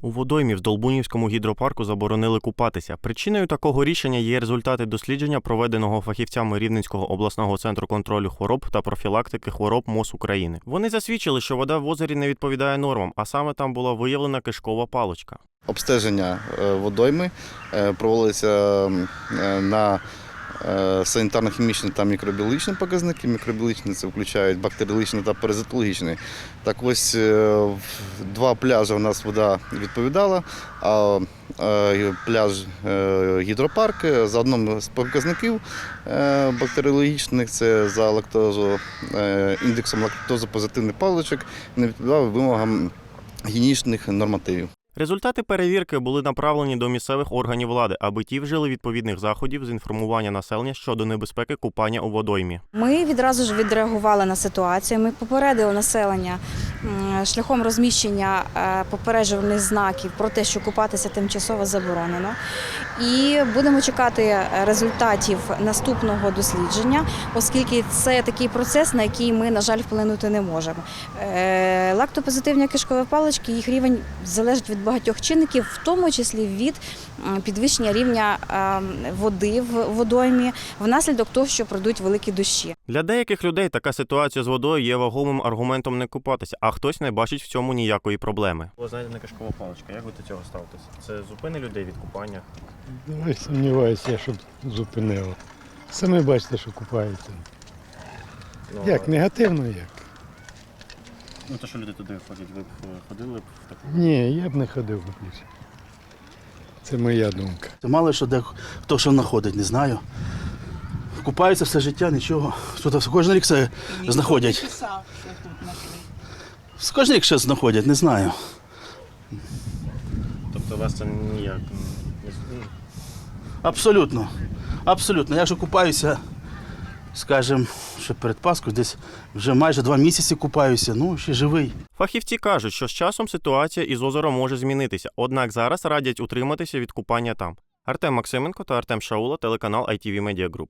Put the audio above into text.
У водоймі в Долбунівському гідропарку заборонили купатися. Причиною такого рішення є результати дослідження, проведеного фахівцями Рівненського обласного центру контролю хвороб та профілактики хвороб МОЗ України. Вони засвідчили, що вода в озері не відповідає нормам, а саме там була виявлена кишкова паличка. Обстеження е, водойми е, проводилися е, на санітарно-хімічні та мікробіологічні показники. Мікробіологічні це включають бактеріологічні та паразитологічні. Так ось е, в два пляжі у нас вода відповідала, а е, пляж е, гідропарк е, за одним з показників е, бактеріологічних, це за лактозу, е, індексом лактозопозитивних паличок, не відповідав вимогам гігієнічних нормативів. Результати перевірки були направлені до місцевих органів влади, аби ті вжили відповідних заходів з інформування населення щодо небезпеки купання у водоймі. Ми відразу ж відреагували на ситуацію. Ми попередили населення шляхом розміщення е, попереджувальних знаків про те, що купатися тимчасово заборонено. І будемо чекати результатів наступного дослідження, оскільки це такий процес, на який ми, на жаль, вплинути не можемо. Е, Лактопозитивні кишкові палички, їх рівень залежить від багатьох чинників, в тому числі від підвищення рівня е, води в водоймі внаслідок того, що пройдуть великі дощі. Для деяких людей така ситуація з водою є вагомим аргументом не купатися, а хтось не бачить в цьому ніякої проблеми. Ви знаєте, не кишкова паличка. Як ви до цього ставитеся? Це зупини людей від купання. Ну, сумніваюся, щоб зупинило. Самі бачите, що купаються. Ну, Як, негативно як? Ну то що люди туди ходять? Ви б е, ходили б в таку. Ні, я б не ходив би більше. Це моя думка. Мало що де хто що знаходить, не знаю. Купаються все життя, нічого. Що кожен рік це знаходять. Рік ще знаходять, не знаю. Тобто вас це ніяк не Абсолютно. Абсолютно. Я ж купаюся, скажімо, ще перед Паскою, десь вже майже два місяці купаюся, ну ще живий. Фахівці кажуть, що з часом ситуація із озером може змінитися, однак зараз радять утриматися від купання там. Артем Максименко та Артем Шаула, телеканал ITV Media Group.